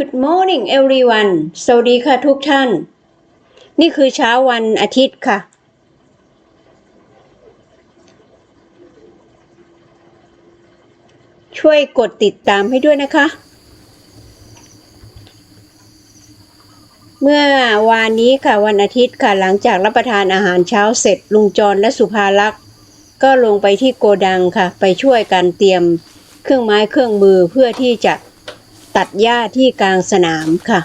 Good morning everyone สวัสดีค่ะทุกท่าน นี่คือเช้าวันอาทิตย์ค่ะ ช่วยกดติดตามให้ด้วยนะคะ เมื่อวานนี้ค่ะวันอาทิตย์ค่ะหลังจากรับประทานอาหารเช้าเสร็จ ลุงจรและสุภาลักษ์ก็ลงไปที่โกดังค่ะ ไปช่วยกันเตรียมเครื่องไม้เครื่องมือเพื่อที่จะ ตัดหญ้าที่กลางสนามค่ะ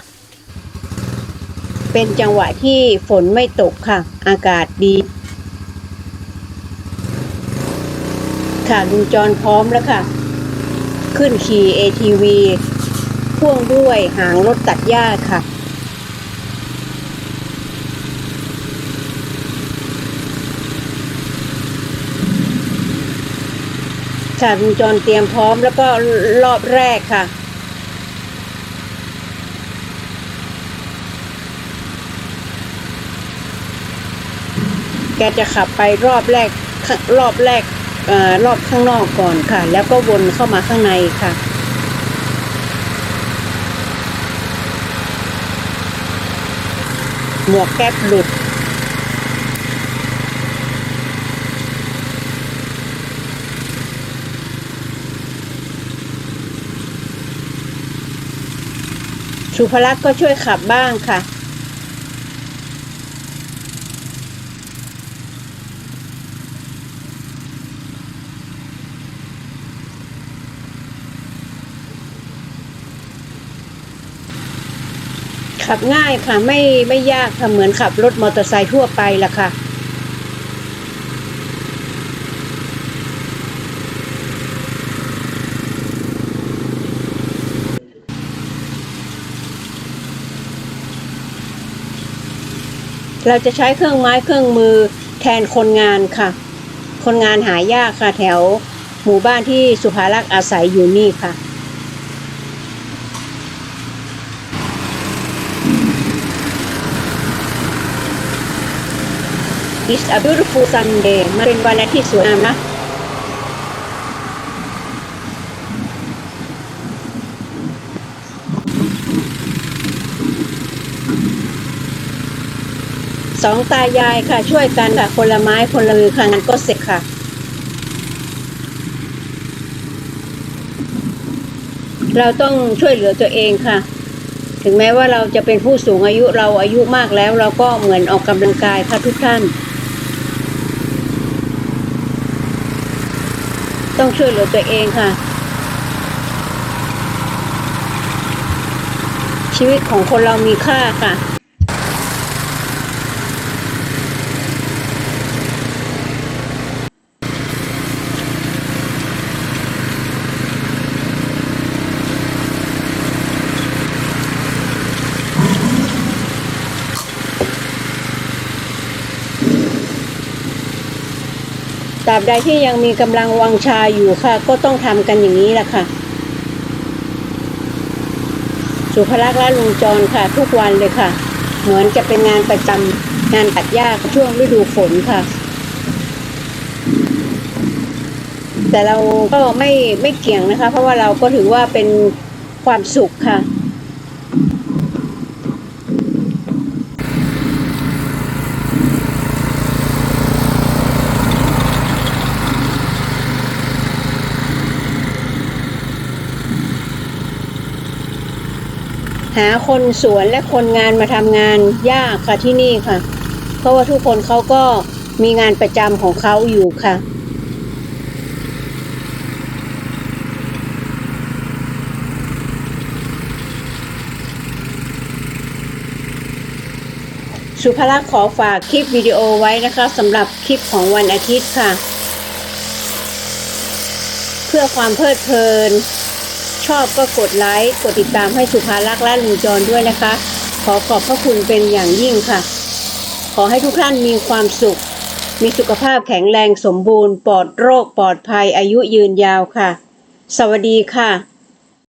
เป็นจังหวะที่ฝนไม่ตกค่ะ อากาศดี ค่ะลุงจรพร้อมแล้วค่ะ ขึ้นขี่ ATV พ่วงด้วยหางรถตัดหญ้าค่ะค่ะลุงจรเตรียมพร้อมแล้วก็รอบแรกค่ะ แกจะขับไปรอบแรกรอบแรกเอ่อรอบข้างนอกก่อนค่ะ แล้วก็วนเข้ามาข้างในค่ะหมวกแก๊ปหลุด สุภลักษณ์ก็ช่วยขับบ้างค่ะ ขับง่ายค่ะไม่ไม่ยากค่ะเหมือนขับรถมอเตอร์ไซค์ทั่วไปล่ะค่ะเราจะใช้เครื่องไม้เครื่องมือแทนคนงานค่ะ คนงานหายากค่ะแถวหมู่บ้านที่สุภารักษ์อาศัยอยู่นี่ค่ะ is a beautiful Sunday มันเป็นวันอาทิตย์สวยงามนะ สองตายายค่ะ ช่วยกันค่ะ คนละไม้คนละมือค่ะงานก็เสร็จค่ะเราต้องช่วยเหลือตัวเองค่ะ ถึงแม้ว่าเราจะเป็นผู้สูงอายุเราอายุมากแล้ว เราก็เหมือนออกกำลังกายค่ะทุกท่าน ต้องช่วยเหลือตัวเองค่ะ ชีวิตของคนเรามีค่าค่ะ ตราบใดที่ยังมีกำลังวังชาอยู่ค่ะ ก็ต้องทำกันอย่างนี้แหละค่ะ สุภลักษณ์และลุงจรค่ะ ทุกวันเลยค่ะ เหมือนจะเป็นงานประจำงานตัดหญ้าช่วงฤดูฝนค่ะ แต่เราก็ไม่ไม่เกี่ยงนะคะ เพราะว่าเราก็ถือว่าเป็นความสุขค่ะ หาคนสวนและคนงานมาทำงานยากค่ะที่นี่ค่ะ เพราะว่าทุกคนเขาก็มีงานประจำของเขาอยู่ค่ะสุภลักษ์ขอฝากคลิปวิดีโอไว้นะคะสำหรับคลิปของวันอาทิตย์ค่ะ เพื่อความเพลิดเพลิน ชอบก็กดไลค์ กดติดตามให้สุภาลักษณ์และลุงจรด้วยนะคะ ขอขอบพระคุณเป็นอย่างยิ่งค่ะ ขอให้ทุกท่านมีความสุข มีสุขภาพแข็งแรงสมบูรณ์ ปลอดโรคปลอดภัยอายุยืนยาวค่ะ สวัสดีค่ะ